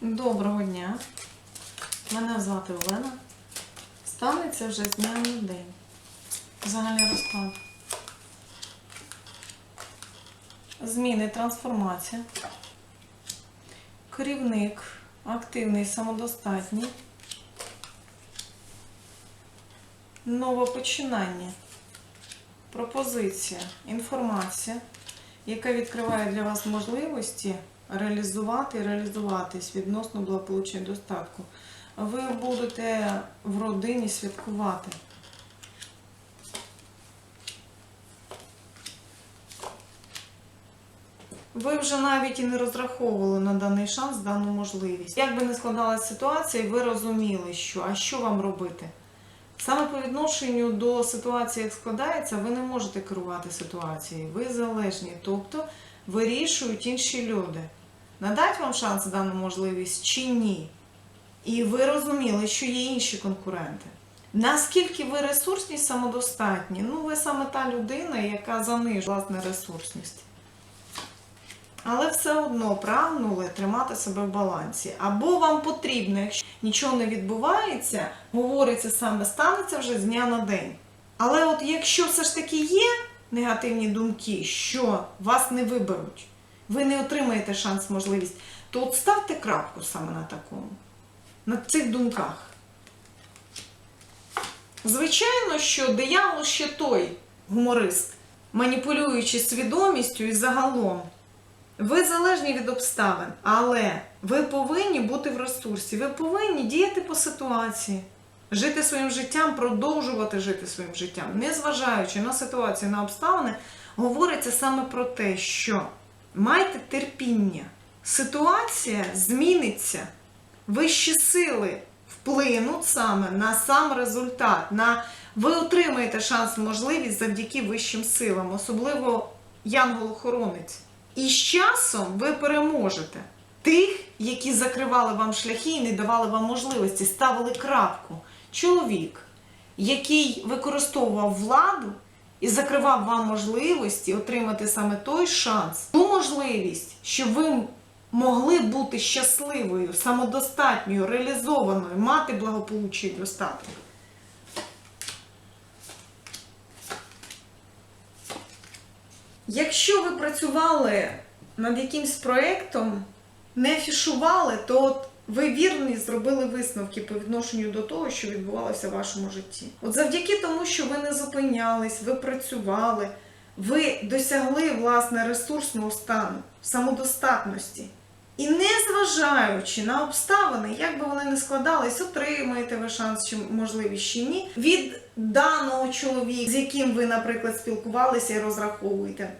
Доброго дня. Мене звати Олена. Станеться вже з дня на день. Загальний розклад. Зміни, трансформація. Керівник активний, самодостатній. Нове починання. Пропозиція, інформація, яка відкриває для вас можливості реалізувати і реалізуватись відносно благополуччя і достатку. Ви будете в родині святкувати. Ви вже навіть і не розраховували на даний шанс, дану можливість. Як би не складалася ситуація, ви розуміли, що а що вам робити? Саме по відношенню до ситуації, як складається, ви не можете керувати ситуацією. Ви залежні, тобто вирішують інші люди. Надать вам шанс дану можливість чи ні? І ви розуміли, що є інші конкуренти. Наскільки ви ресурсні, самодостатні? Ну, ви саме та людина, яка занижує власне ресурсність. Але все одно прагнули тримати себе в балансі. Або вам потрібно, якщо нічого не відбувається, говориться саме станеться вже з дня на день. Але от якщо все ж таки є негативні думки, що вас не виберуть, ви не отримаєте шанс, можливість, то от ставте крапку саме на такому, на цих думках. Звичайно, що диявол ще той гуморист, маніпулюючи свідомістю і загалом. Ви залежні від обставин, але ви повинні бути в ресурсі, ви повинні діяти по ситуації, жити своїм життям, продовжувати жити своїм життям, незважаючи на ситуацію, на обставини, говориться саме про те, що майте терпіння, ситуація зміниться, вищі сили вплинуть саме на сам результат, на ви отримаєте шанс, можливість завдяки вищим силам, особливо янгол-охоронець. І з часом ви переможете тих, які закривали вам шляхи і не давали вам можливості, ставили крапку. Чоловік, який використовував владу і закривав вам можливості отримати саме той шанс, ту можливість, щоб ви могли бути щасливою, самодостатньою, реалізованою, мати благополуччя і достаток. Якщо ви працювали над якимсь проєктом, не афішували, то от ви вірні зробили висновки по відношенню до того, що відбувалося в вашому житті. От завдяки тому, що ви не зупинялись, ви працювали, ви досягли власне ресурсного стану, самодостатності. І незважаючи на обставини, як би вони не складались, отримаєте ви шанс чи можливість чи ні, від даного чоловіка, з яким ви, наприклад, спілкувалися і розраховуєте,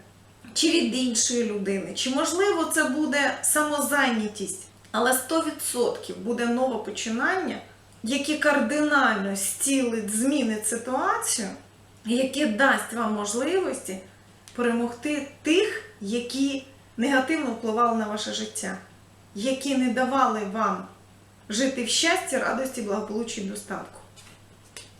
чи від іншої людини, чи можливо це буде самозайнятість, але 100% буде нове починання, яке кардинально зцілить, змінить ситуацію, яке дасть вам можливості перемогти тих, які негативно впливали на ваше життя, які не давали вам жити в щасті, радості, благополуччі і достатку.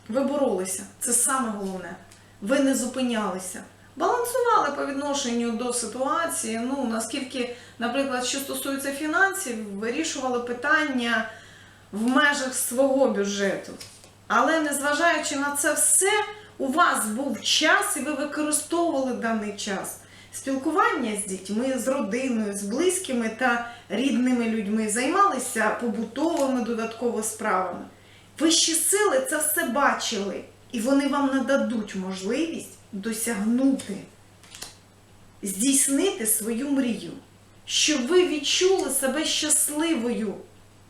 Ви боролися, це саме головне. Ви не зупинялися. Балансували по відношенню до ситуації. Ну, наскільки, наприклад, що стосується фінансів, вирішували питання в межах свого бюджету. Але незважаючи на це все, у вас був час і ви використовували даний час. Спілкування з дітьми, з родиною, з близькими та рідними людьми займалися побутовими додатково справами. Вищі сили це все бачили, і вони вам нададуть можливість досягнути, здійснити свою мрію, щоб ви відчули себе щасливою,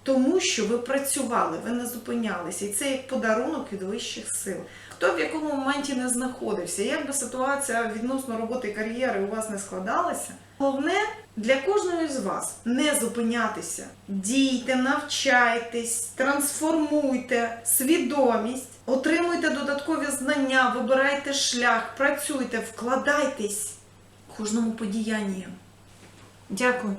тому що ви працювали, ви не зупинялися. І це як подарунок від вищих сил. Хто в якому моменті не знаходився, як би ситуація відносно роботи і кар'єри у вас не складалася, головне для кожного з вас не зупинятися. Дійте, навчайтесь, трансформуйте свідомість, отримуйте додаткові знання, вибирайте шлях, працюйте, вкладайтесь кожному подіянні. Дякую.